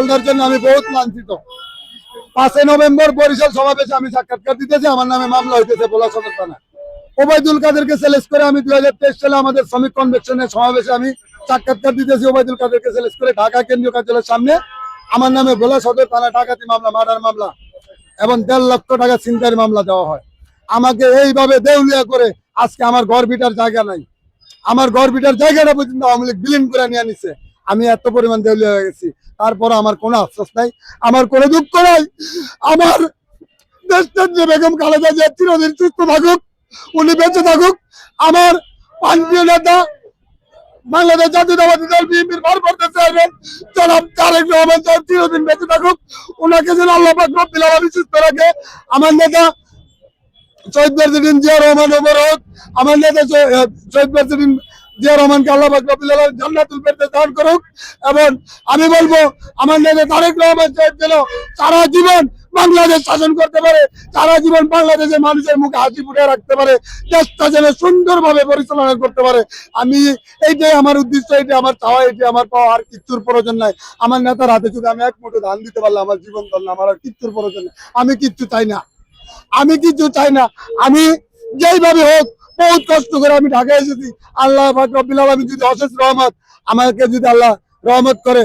দলটার জন্য আমি বহুত লাঞ্ছিত। পাঁচই নভেম্বর বরিশাল সমাবেশে আমি সাক্ষাৎকার দিতেছি, আমার নামে মামলা হইতেছে বলা সদর থানা। ওবায়দুল কাদেরকে সিলেক্ট করে আমি দুই হাজার তেইশ সালে আমাদের শ্রমিক কনভেনশনের সমাবেশে আমি সাক্ষাৎকার দিতেছি, ওবায়দুল কাদেরকে সিলেক্ট করে ঢাকা কেন্দ্রীয় কার্যালয়ের সামনে। আমার নামে ভোলা সদর থানা ডাকাতি মামলা, মার্ডার মামলা এবং দেড় লক্ষ টাকা ছিনতাইয়ের মামলা দেওয়া হয়। আমাকে এইভাবে দেউলিয়া করে আজকে আমার ঘর বিটার জায়গা নাই। আমার ঘর বিটার জায়গাটা পর্যন্ত আওয়ামী লীগ বিলীন করে নিয়ে নিছে। আমি এত পরিমাণ দেউলিয়া হয়ে গেছি। তারপর আমার কোনো আফসোস নাই, আমার কোনো দুঃখ নাই। আমার দেশটার যে বেগম খালেদা জিয়া চিরদিন সুস্থ থাকুক, উনি বেঁচে থাকুক, আমার পাঞ্জীয় নেতা বাংলাদেশ জাতীয়তাবাদী দল বিএনপির ভারপ্রাপ্ত চেয়ারম্যান জনাব তারেক রহমান সাহেব চিরদিন বেঁচে থাকুক। ওনাকে যেন আল্লাহ পাক রব্বিল আলামিন সুস্থ রাখে। আমার নেতা শহীদ প্রেসিডেন্ট জিয়া রহমান ওমরত আমার নেতা শহীদ প্রেসিডেন্ট আমি বলব, আমার নেতা তারেক রহমান সাহেব যেন সারা জীবন বাংলাদেশ শাসন করতে পারে, সারা জীবন বাংলাদেশের মানুষের মুখে হাসি ফুটে রাখতে পারে, দেশটা যেন সুন্দরভাবে পরিচালনা করতে পারে। আমি এইটাই আমার উদ্দেশ্য, এইটাই আমার চাওয়া এটাই আমার পাওয়া, আর কিচ্ছুর প্রয়োজন নাই। আমার নেতার হাতে যদি আমি এক মুঠো ধান দিতে পারলে আমার জীবন ধন্য, আমার আর কিচ্ছুর প্রয়োজন আমি কিচ্ছু চাই না। আমি কিছু চাই না। আমি যেইভাবে হোক বহুত কষ্ট করে আমি ঢাকায় এসেছি। আল্লাহ রবিল রব্বিল যদি অশেষ রহমত আমাকে যদি আল্লাহ রহমত করে।